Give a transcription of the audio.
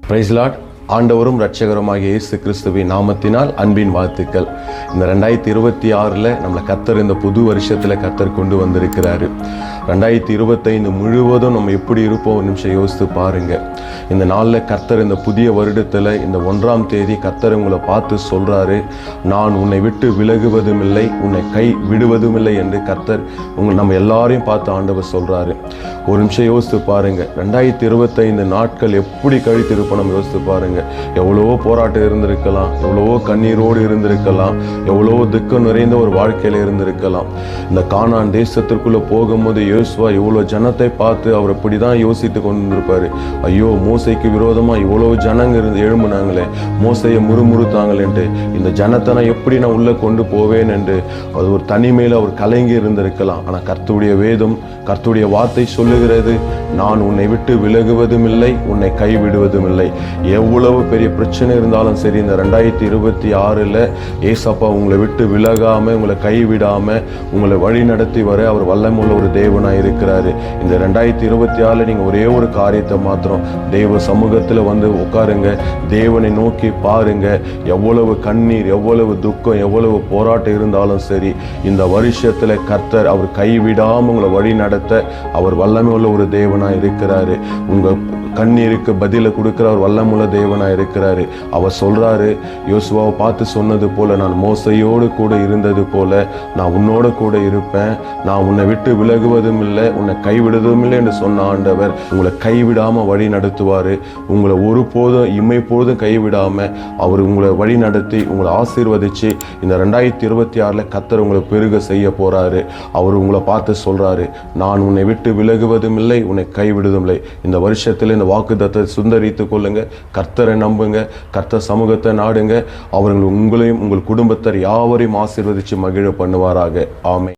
Praise the Lord. ஆண்டவரும் ரட்சகருமாகிய இயேசு கிறிஸ்துவின் நாமத்தினால் அன்பின் வாழ்த்துக்கள். இந்த ரெண்டாயிரத்தி இருபத்தி ஆறில் நம்மளை கத்தர் இந்த புது வருஷத்தில் கத்தர் கொண்டு வந்திருக்கிறாரு. ரெண்டாயிரத்தி இருபத்தைந்து முழுவதும் நம்ம எப்படி இருப்போம்? ஒரு நிமிஷம் யோசித்து பாருங்கள் இந்த நாளில் கர்த்தர் இந்த புதிய வருடத்தில் இந்த ஒன்றாம் தேதி கர்த்தர் உங்களை பார்த்து சொல்கிறாரு நான் உன்னை விட்டு விலகுவதும் இல்லை உன்னை கை விடுவதும் இல்லை என்று கர்த்தர் உங்கள் நம்ம எல்லாரையும் பார்த்து ஆண்டவர் சொல்கிறாரு ஒரு நிமிஷம் யோசித்து பாருங்கள் ரெண்டாயிரத்தி இருபத்தைந்து நாட்கள் எப்படி கழித்திருப்போம்? நம்ம யோசித்து பாருங்கள் பாருங்க எவ்வளவோ போராட்டம் இருந்திருக்கலாம் எவ்வளவோ கண்ணீரோடு இருந்திருக்கலாம் எவ்வளவோ துக்கம் நிறைந்த ஒரு வாழ்க்கையில இருந்திருக்கலாம். இந்த காணான் தேசத்திற்குள்ள போகும்போது யோசுவா இவ்வளோ ஜனத்தை பார்த்து அவர் இப்படி தான் யோசித்து கொண்டிருப்பாரு. ஐயோ மோசைக்கு விரோதமா இவ்வளோ ஜனங்க இருந்து எழும்புனாங்களே மோசையை முறுமுறுத்தாங்களேன்ட்டு. இந்த ஜனத்தை நான் எப்படி நான் உள்ள கொண்டு போவேன் என்று அது ஒரு தனிமையில் அவர் கலங்கி இருந்திருக்கலாம். ஆனால் கர்த்துடைய வேதம் கர்த்துடைய வார்த்தை சொல்லுகிறது நான் உன்னை விட்டு விலகுவதும் இல்லை உன்னை கைவிடுவதும் இல்லை எவ்வளவு பெரிய பிரச்சனை இருந்தாலும் சரி இந்த ரெண்டாயிரத்தி இருபத்தி ஆறில் ஏசப்பா உங்களை விட்டு விலகாமல் உங்களை கைவிடாமல் உங்களை வழி நடத்தி வர அவர் வல்லமுள்ள ஒரு தேவனாக இருக்கிறாரு. இந்த ரெண்டாயிரத்தி இருபத்தி ஆறில் நீங்கள் ஒரே ஒரு காரியத்தை மாத்திரம் தேவ சமூகத்தில் வந்து உட்காருங்க. தேவனை நோக்கி பாருங்க. எவ்வளவு கண்ணீர் எவ்வளவு துக்கம் எவ்வளவு போராட்டம் இருந்தாலும் சரி இந்த வருஷத்தில் கர்த்தர் அவர் கைவிடாமல் உங்களை வழி நடத்த அவர் வல்லமை உள்ள ஒரு தேவனாக இருக்கிறாரு. உங்கள் கண்ணீருக்கு பதிலை கொடுக்குற ஒரு வல்லமுள்ள தேவனாக இருக்கிறாரு. அவர் சொல்றாரு யோசுவாவை பார்த்து சொன்னது போல நான் மோசையோடு கூட இருந்தது போல நான் உன்னோடு கூட இருப்பேன். நான் உன்னை விட்டு விலகுவதும் இல்லை உன்னை கைவிடுவதும் இல்லை என்று சொன்ன ஆண்டவர் உங்களை கைவிடாம வழி நடத்துவார். உங்களை ஒருபோதும் போதும் கைவிடாம அவர் உங்களை வழி நடத்தி உங்களை ஆசீர்வதிச்சு இந்த ரெண்டாயிரத்தி இருபத்தி ஆறில் கத்தர் உங்களை பெருக செய்ய போறாரு. அவர் உங்களை பார்த்து சொல்றாரு நான் உன்னை விட்டு விலகுவதும் இல்லை உன்னை கைவிடுவதும் இல்லை. இந்த வருஷத்தில் இந்த வாக்குத்தத்தை சுந்தரித்து கொள்ளுங்க. கர்த்தர் நம்புங்க கர்த்தர் சமூகத்தை நாடுங்க. அவர்கள் உங்களையும் உங்கள் குடும்பத்தர் யாவரையும் ஆசீர்வதித்து மகிழ பண்ணுவாராக. ஆமை